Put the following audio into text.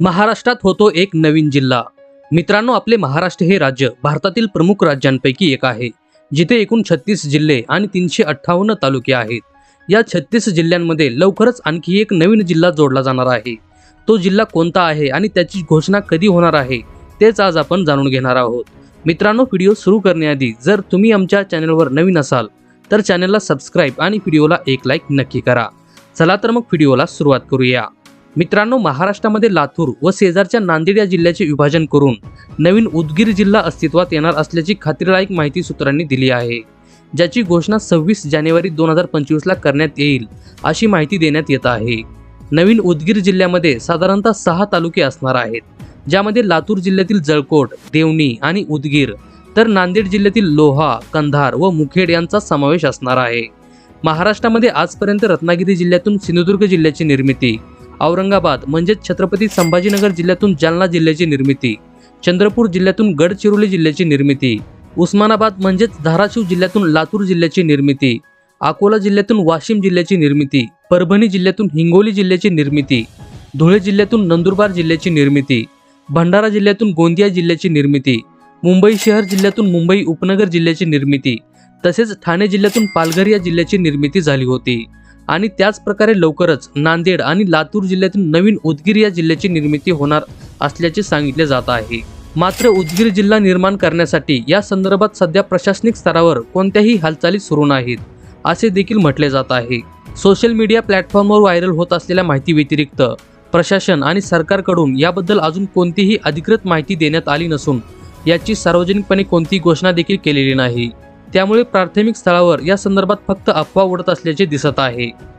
महाराष्ट्रात होतो एक नवीन जिल्हा. मित्रांनो आपले महाराष्ट्र हे राज्य भारतातील प्रमुख राज्यांपैकी एक आहे. जिथे एकूण छत्तीस जिल्हे आणि तीनशे अठ्ठावन्न तालुके आहेत. या छत्तीस जिल्ह्यांमध्ये लवकरच आणखी एक नवीन जिल्हा जोडला जाणार आहे. तो जिल्हा कोणता आहे आणि त्याची घोषणा कधी होणार आहे तेच आज आपण जाणून घेणार आहोत. मित्रांनो व्हिडिओ सुरू करण्याआधी जर तुम्ही आमच्या चॅनलवर नवीन असाल तर चॅनलला सबस्क्राईब आणि व्हिडिओला एक लाईक नक्की करा. चला तर मग व्हिडिओला सुरुवात करूया. मित्रांनो महाराष्ट्रामध्ये लातूर व शेजारच्या नांदेड या जिल्ह्याचे विभाजन करून नवीन उदगीर जिल्हा अस्तित्वात येणार असल्याची खात्रीलायक माहिती सूत्रांनी दिली आहे. ज्याची घोषणा सव्वीस जानेवारी दोन हजार पंचवीसला करण्यात येईल अशी माहिती देण्यात येत आहे. नवीन उदगीर जिल्ह्यामध्ये साधारणतः सहा तालुके असणार आहेत ज्यामध्ये लातूर जिल्ह्यातील जळकोट देवणी आणि उदगीर तर नांदेड जिल्ह्यातील लोहा कंधार व मुखेड यांचा समावेश असणार आहे. महाराष्ट्रामध्ये आजपर्यंत रत्नागिरी जिल्ह्यातून सिंधुदुर्ग जिल्ह्याची निर्मिती औरंगाबाद म्हणजेच छत्रपती संभाजीनगर जिल्ह्यातून जालना जिल्ह्याची निर्मिती चंद्रपूर जिल्ह्यातून गडचिरोली जिल्ह्याची निर्मिती उस्मानाबाद म्हणजेच धाराशिव जिल्ह्यातून लातूर जिल्ह्याची निर्मिती अकोला जिल्ह्यातून वाशिम जिल्ह्याची निर्मिती परभणी जिल्ह्यातून हिंगोली जिल्ह्याची निर्मिती धुळे जिल्ह्यातून नंदुरबार जिल्ह्याची निर्मिती भंडारा जिल्ह्यातून गोंदिया जिल्ह्याची निर्मिती मुंबई शहर जिल्ह्यातून मुंबई उपनगर जिल्ह्याची निर्मिती तसेच ठाणे जिल्ह्यातून पालघर या जिल्ह्याची निर्मिती झाली होती. आणि त्याच प्रकारे लवकरच नांदेड आणि लातूर जिल्ह्यातून नवीन उदगीर या जिल्ह्याची निर्मिती होणार असल्याचे सांगितले जात आहे. मात्र उदगीर जिल्हा निर्माण करण्यासाठी या संदर्भात सध्या प्रशासनिक स्तरावर कोणत्याही हालचाली सुरू नाहीत असे देखील म्हटले जात आहे. सोशल मीडिया प्लॅटफॉर्मवर व्हायरल होत असलेल्या माहिती व्यतिरिक्त प्रशासन आणि सरकारकडून याबद्दल अजून कोणतीही अधिकृत माहिती देण्यात आली नसून याची सार्वजनिकपणे कोणतीही घोषणा देखील केलेली नाही. त्यामुळे प्राथमिक स्थळावर या संदर्भात फक्त अफवा उडत असल्याचे दिसत आहे.